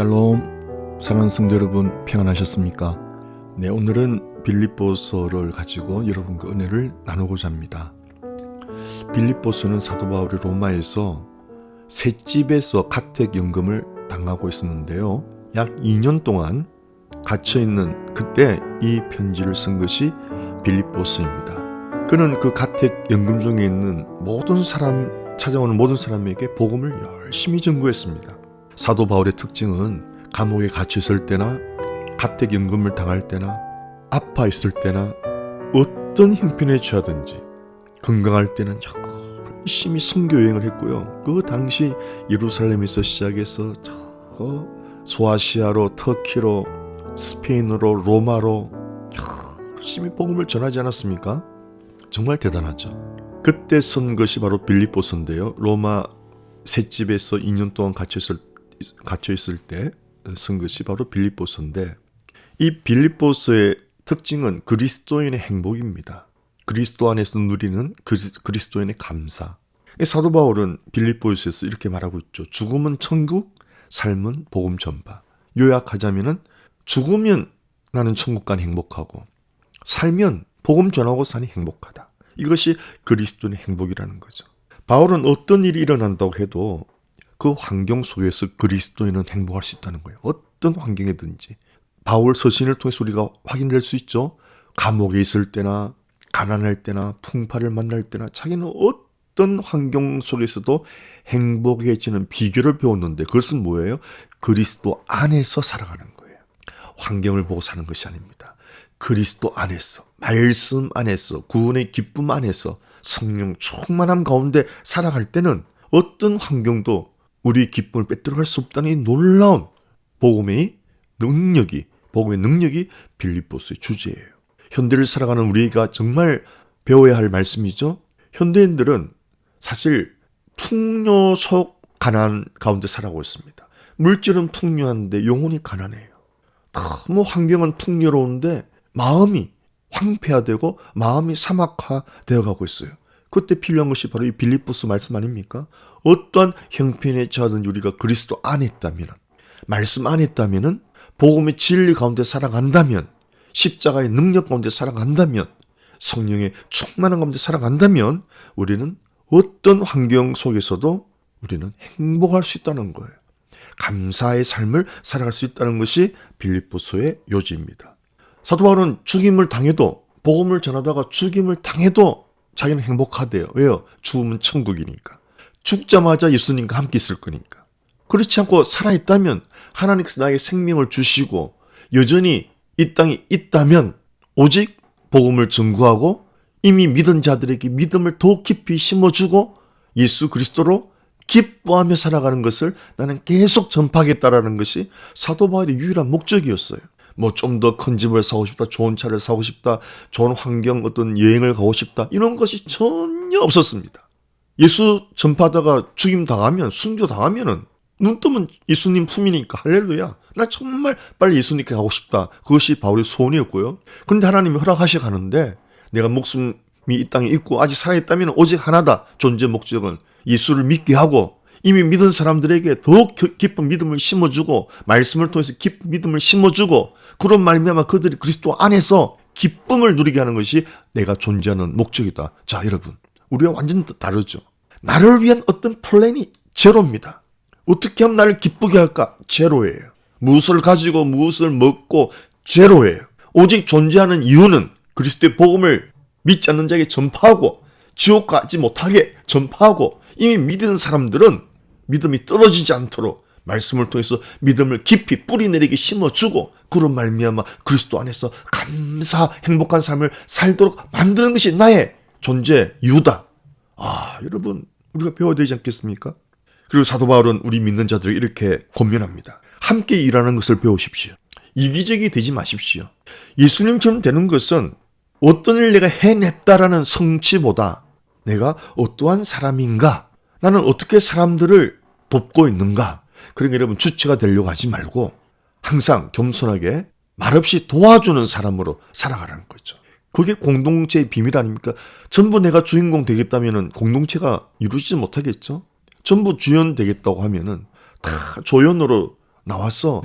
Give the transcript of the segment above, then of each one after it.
샬롬 사랑하는 성도 여러분 평안하셨습니까? 네 오늘은 빌립보서를 가지고 여러분과 은혜를 나누고자 합니다. 빌립보서는 사도 바울이 로마에서 셋집에서 가택 연금을 당하고 있었는데요. 약 2년 동안 갇혀 있는 그때 이 편지를 쓴 것이 빌립보서입니다. 그는 그 가택 연금 중에 있는 모든 사람 찾아오는 모든 사람에게 복음을 열심히 전구했습니다. 사도 바울의 특징은 감옥에 갇혀 있을 때나 가택연금을 당할 때나 아파 있을 때나 어떤 형편에 처하든지 건강할 때는 열심히 선교 여행을 했고요. 그 당시 예루살렘에서 시작해서 저 소아시아로 터키로 스페인으로 로마로 열심히 복음을 전하지 않았습니까? 정말 대단하죠. 그때 쓴 것이 바로 빌립보서인데요. 로마 셋집에서 2년 동안 갇혀 있을, 갇혀 있을 때 쓴 것이 바로 빌립보서인데 이 빌립보서의 특징은 그리스도인의 행복입니다. 그리스도 안에서 누리는 그리, 스도인의 감사. 사도 바울은 빌립보서에서 이렇게 말하고 있죠. 죽음은 천국, 삶은 복음 전파. 요약하자면은 죽으면 나는 천국 간 행복하고 살면 복음 전하고 사니 행복하다. 이것이 그리스도의 행복이라는 거죠. 바울은 어떤 일이 일어난다고 해도 그 환경 속에서 그리스도인은 행복할 수 있다는 거예요. 어떤 환경이든지. 바울 서신을 통해서 우리가 확인될 수 있죠. 감옥에 있을 때나 가난할 때나 풍파를 만날 때나 자기는 어떤 환경 속에서도 행복해지는 비결을 배웠는데 그것은 뭐예요? 그리스도 안에서 살아가는 거예요. 환경을 보고 사는 것이 아닙니다. 그리스도 안에서, 말씀 안에서, 구원의 기쁨 안에서 성령 충만함 가운데 살아갈 때는 어떤 환경도 우리 기쁨을 빼앗어갈 수 없다는 이 놀라운 복음의 능력이 복음의 능력이 빌립보스의 주제예요. 현대를 살아가는 우리가 정말 배워야 할 말씀이죠. 현대인들은 사실 풍요 속 가난 가운데 살아가고 있습니다. 물질은 풍요한데 영혼이 가난해요. 너무 환경은 풍요로운데 마음이 황폐화되고 마음이 사막화되어 가고 있어요. 그때 필요한 것이 바로 이 빌립보스 말씀 아닙니까? 어떠한 형편에 처하든 우리가 그리스도 안에 있다면, 말씀 안에 있다면, 복음의 진리 가운데 살아간다면, 십자가의 능력 가운데 살아간다면, 성령의 충만한 가운데 살아간다면, 우리는 어떤 환경 속에서도 우리는 행복할 수 있다는 거예요. 감사의 삶을 살아갈 수 있다는 것이 빌립보서의 요지입니다. 사도 바울은 죽임을 당해도 복음을 전하다가 죽임을 당해도 자기는 행복하대요. 왜요? 죽음은 천국이니까. 죽자마자 예수님과 함께 있을 거니까. 그렇지 않고 살아있다면 하나님께서 나에게 생명을 주시고 여전히 이 땅에 있다면 오직 복음을 전구하고 이미 믿은 자들에게 믿음을 더 깊이 심어주고 예수 그리스도로 기뻐하며 살아가는 것을 나는 계속 전파하겠다라는 것이 사도 바울의 유일한 목적이었어요. 뭐 좀 더 큰 집을 사고 싶다, 좋은 차를 사고 싶다, 좋은 환경 어떤 여행을 가고 싶다 이런 것이 전혀 없었습니다. 예수 전파다가 죽임 당하면 순교 당하면은 눈 뜨면 예수님 품이니까 할렐루야. 나 정말 빨리 예수님께 가고 싶다. 그것이 바울의 소원이었고요. 그런데 하나님이 허락하셔 가는데 내가 목숨이 이 땅에 있고 아직 살아있다면 오직 하나다. 존재 목적은 예수를 믿게 하고 이미 믿은 사람들에게 더욱 깊은 믿음을 심어주고 말씀을 통해서 깊은 믿음을 심어주고 그런 말미암아 그들이 그리스도 안에서 기쁨을 누리게 하는 것이 내가 존재하는 목적이다. 자 여러분 우리가 완전 다르죠. 나를 위한 어떤 플랜이 제로입니다. 어떻게 하면 나를 기쁘게 할까? 제로예요. 무엇을 가지고 무엇을 먹고 제로예요. 오직 존재하는 이유는 그리스도의 복음을 믿지 않는 자에게 전파하고 지옥 가지 못하게 전파하고 이미 믿는 사람들은 믿음이 떨어지지 않도록 말씀을 통해서 믿음을 깊이 뿌리내리게 심어주고 그런 말미암아 그리스도 안에서 감사 행복한 삶을 살도록 만드는 것이 나의 존재 이유다. 아 여러분 우리가 배워야 되지 않겠습니까? 그리고 사도 바울은 우리 믿는 자들을 이렇게 권면합니다. 함께 일하는 것을 배우십시오. 이기적이 되지 마십시오. 예수님처럼 되는 것은 어떤 일 내가 해냈다라는 성취보다 내가 어떠한 사람인가? 나는 어떻게 사람들을 돕고 있는가? 그러니까 여러분 주체가 되려고 하지 말고 항상 겸손하게 말없이 도와주는 사람으로 살아가라는 거죠. 그게 공동체의 비밀 아닙니까? 전부 내가 주인공 되겠다면 공동체가 이루어지지 못하겠죠? 전부 주연 되겠다고 하면은 다 조연으로 나와서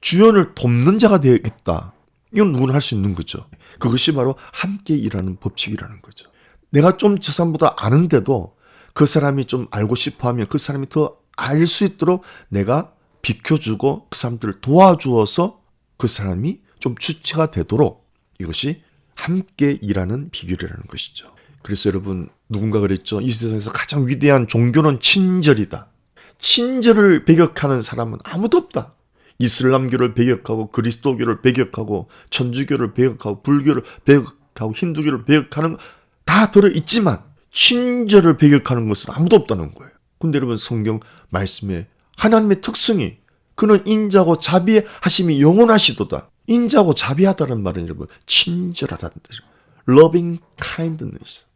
주연을 돕는 자가 되겠다. 이건 누구나 할 수 있는 거죠. 그것이 바로 함께 일하는 법칙이라는 거죠. 내가 좀 저 사람보다 아는데도 그 사람이 좀 알고 싶어 하면 그 사람이 더 알 수 있도록 내가 비켜주고 그 사람들을 도와주어서 그 사람이 좀 주체가 되도록 이것이 함께 일하는 비결이라는 것이죠. 그래서 여러분 누군가 그랬죠. 이 세상에서 가장 위대한 종교는 친절이다. 친절을 배격하는 사람은 아무도 없다. 이슬람교를 배격하고 그리스도교를 배격하고 천주교를 배격하고 불교를 배격하고 힌두교를 배격하는 다 들어 있지만 친절을 배격하는 것은 아무도 없다는 거예요. 근데 여러분 성경 말씀에 하나님의 특성이 그는 인자고 자비하심이 영원하시도다. 인자고 자비하다는 말은 여러분 친절하다는 뜻이에요. loving kindness.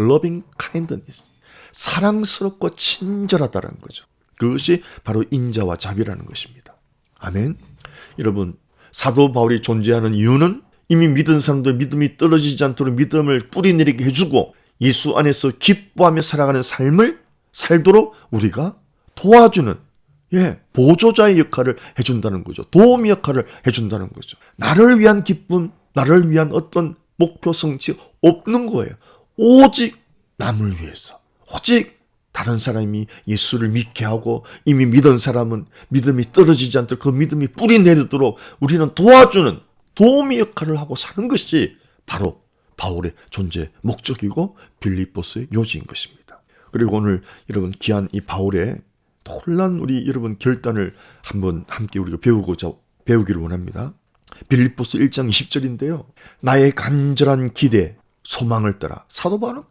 loving kindness. 사랑스럽고 친절하다는 거죠. 그것이 바로 인자와 자비라는 것입니다. 아멘. 여러분, 사도 바울이 존재하는 이유는 이미 믿은 사람들 믿음이 떨어지지 않도록 믿음을 뿌리 내리게 해주고 예수 안에서 기뻐하며 살아가는 삶을 살도록 우리가 도와주는 예, 보조자의 역할을 해준다는 거죠. 도움 역할을 해준다는 거죠. 나를 위한 기쁨, 나를 위한 어떤 목표 성취 없는 거예요. 오직 남을 위해서. 오직 다른 사람이 예수를 믿게 하고 이미 믿은 사람은 믿음이 떨어지지 않도록 그 믿음이 뿌리 내리도록 우리는 도와주는 도움의 역할을 하고 사는 것이 바로 바울의 존재 목적이고 빌립보스의 요지인 것입니다. 그리고 오늘 여러분 귀한 이 바울의 놀란 우리 여러분 결단을 한번 함께 우리가 배우고자 배우기를 원합니다. 빌립보스 1장 20절인데요. 나의 간절한 기대, 소망을 따라 사도 바울은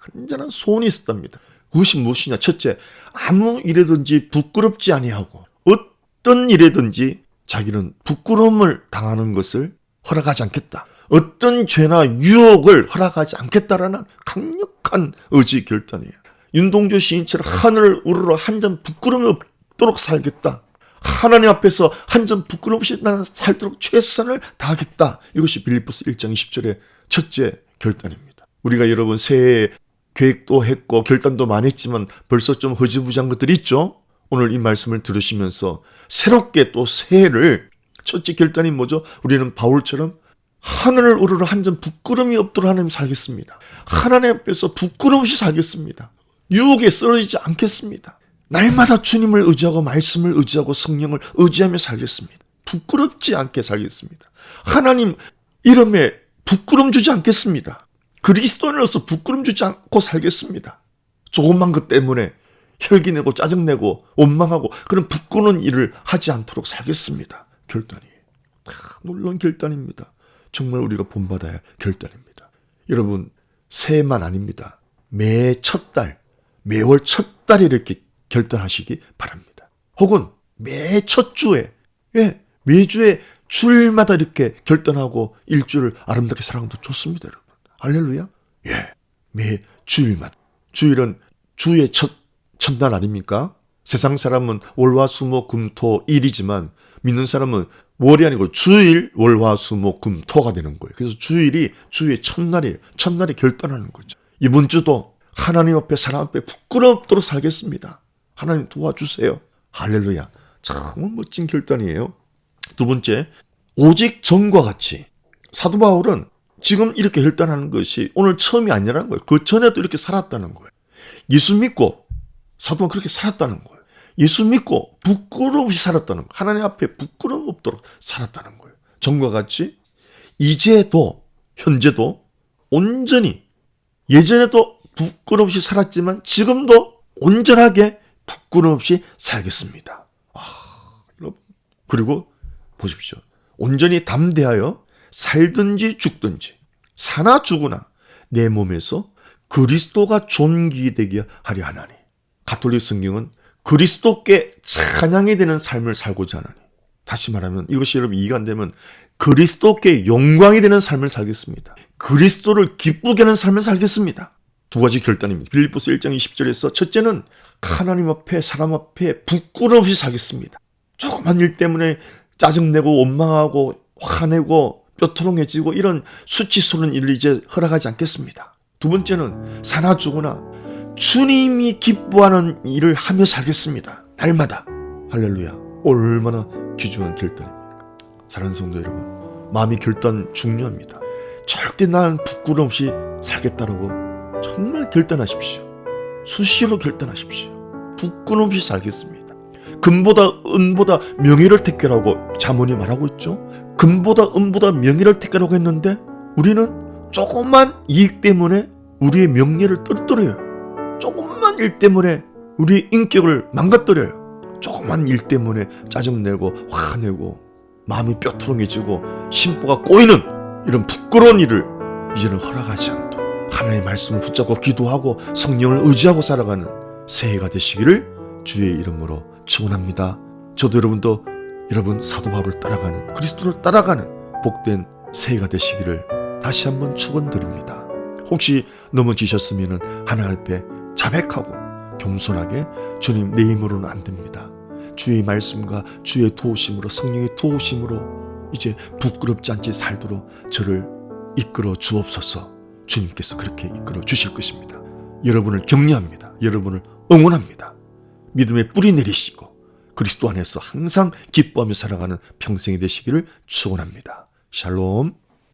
간절한 소원이 있었답니다. 그것이 무엇이냐? 첫째, 아무 일에든지 부끄럽지 아니하고 어떤 일에든지 자기는 부끄러움을 당하는 것을 허락하지 않겠다. 어떤 죄나 유혹을 허락하지 않겠다라는 강력한 의지 결단이에요. 윤동주 시인처럼 하늘을 우러러 한 점 부끄러움이 없도록 살겠다. 하나님 앞에서 한 점 부끄러움 없이 나는 살도록 최선을 다하겠다. 이것이 빌립보스 1장 20절의 첫째 결단입니다. 우리가 여러분 새해 계획도 했고 결단도 많이 했지만 벌써 좀 허지부지한 것들이 있죠. 오늘 이 말씀을 들으시면서 새롭게 또 새해를 첫째 결단이 뭐죠? 우리는 바울처럼 하늘을 우러러 한 점 부끄러움이 없도록 하나님 살겠습니다. 하나님 앞에서 부끄러움 없이 살겠습니다. 유혹에 쓰러지지 않겠습니다. 날마다 주님을 의지하고 말씀을 의지하고 성령을 의지하며 살겠습니다. 부끄럽지 않게 살겠습니다. 하나님 이름에 부끄럼 주지 않겠습니다. 그리스도인으로서 부끄럼 주지 않고 살겠습니다. 조그만 것 때문에 혈기내고 짜증내고 원망하고 그런 부끄러운 일을 하지 않도록 살겠습니다. 결단이. 아, 놀라운 결단입니다. 정말 우리가 본받아야 할 결단입니다. 여러분, 새해만 아닙니다. 매 첫 달, 매월 첫 달에 이렇게 결단하시기 바랍니다. 혹은 매 첫 주에, 예, 매주에 주일마다 이렇게 결단하고 일주를 아름답게 살아가도 좋습니다, 여러분. 할렐루야? 예, 매 주일마다. 주일은 주의 첫, 첫날 아닙니까? 세상 사람은 월화수목 금토 일이지만 믿는 사람은 월이 아니고 주일 월화수목 금토가 되는 거예요. 그래서 주일이 주의 첫날이에요. 첫날에 결단하는 거죠. 이번 주도 하나님 앞에 사람 앞에 부끄럽도록 살겠습니다. 하나님 도와주세요. 할렐루야. 참 멋진 결단이에요. 두 번째, 오직 전과 같이 사도 바울은 지금 이렇게 결단하는 것이 오늘 처음이 아니라는 거예요. 그 전에도 이렇게 살았다는 거예요. 예수 믿고 사도가 그렇게 살았다는 거예요. 예수 믿고 부끄러움 없이 살았다는 거예요. 하나님 앞에 부끄러움 없도록 살았다는 거예요. 전과 같이 이제도 현재도 온전히 예전에도 부끄러움 없이 살았지만 지금도 온전하게 부끄러움 없이 살겠습니다. 아. 그리고 보십시오. 온전히 담대하여 살든지 죽든지 사나 죽으나 내 몸에서 그리스도가 존귀되게 하려 하나니. 가톨릭 성경은 그리스도께 찬양이 되는 삶을 살고자 하나니. 다시 말하면 이것이 여러분 이해가 안 되면 그리스도께 영광이 되는 삶을 살겠습니다. 그리스도를 기쁘게 하는 삶을 살겠습니다. 두 가지 결단입니다. 빌립보스 1장 20절에서 첫째는 하나님 앞에 사람 앞에 부끄러움 없이 살겠습니다. 조그만 일 때문에 짜증내고 원망하고 화내고 뼈토롱해지고 이런 수치스러운 일을 이제 허락하지 않겠습니다. 두 번째는 사나 죽으나 주님이 기뻐하는 일을 하며 살겠습니다. 날마다. 할렐루야. 얼마나 귀중한 결단입니까? 사랑하는 성도 여러분, 마음의 결단 중요합니다. 절대 난 부끄럼 없이 살겠다라고 정말 결단하십시오. 수시로 결단하십시오. 부끄럼 없이 살겠습니다. 금보다 은보다 명예를 택하라고 자문이 말하고 있죠. 금보다 은보다 명예를 택하라고 했는데 우리는 조금만 이익 때문에 우리의 명예를 떨어뜨려요. 조금만 일 때문에 우리의 인격을 망가뜨려요. 조금만 일 때문에 짜증내고 화내고 마음이 뼈투렁해지고 심보가 꼬이는 이런 부끄러운 일을 이제는 허락하지 않도록 하나님의 말씀을 붙잡고 기도하고 성령을 의지하고 살아가는 새해가 되시기를 주의 이름으로 축원합니다. 저도 여러분도 여러분 사도 바울을 따라가는 그리스도를 따라가는 복된 새해가 되시기를 다시 한번 축원드립니다. 혹시 넘어지셨으면 하나님 앞에 자백하고 겸손하게 주님 내 힘으로는 안 됩니다. 주의 말씀과 주의 도우심으로 성령의 도우심으로 이제 부끄럽지 않게 살도록 저를 이끌어 주옵소서. 주님께서 그렇게 이끌어 주실 것입니다. 여러분을 격려합니다. 여러분을 응원합니다. 믿음의 뿌리 내리시고 그리스도 안에서 항상 기뻐하며 살아가는 평생이 되시기를 축원합니다. 샬롬.